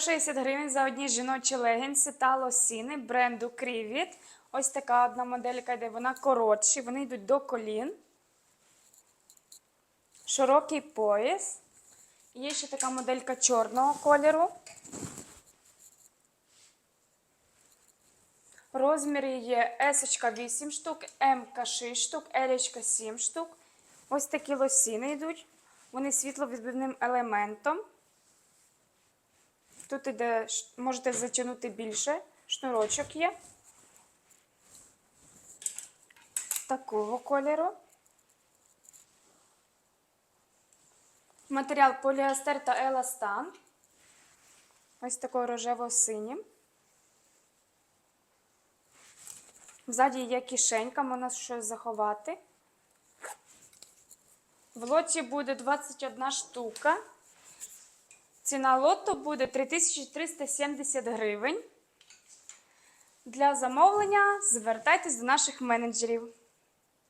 160 гривень за одні жіночі легінси та лосіни бренду Крівіт. Ось така одна моделька йде, вона коротші, вони йдуть до колін. Широкий пояс. Є ще така моделька чорного кольору. Розміри є S 8 штук, М 6 штук, L 7 штук. Ось такі лосіни йдуть. Вони світловідбивним елементом. Тут іде, можете затягнути більше, шнурочок є. Такого кольору. Матеріал поліестер та еластан. Ось такого рожево-синім. Ззаді є кишенька, можна щось заховати. В лоті буде 21 штука. Ціна лоту буде 3370 гривень. Для замовлення звертайтесь до наших менеджерів.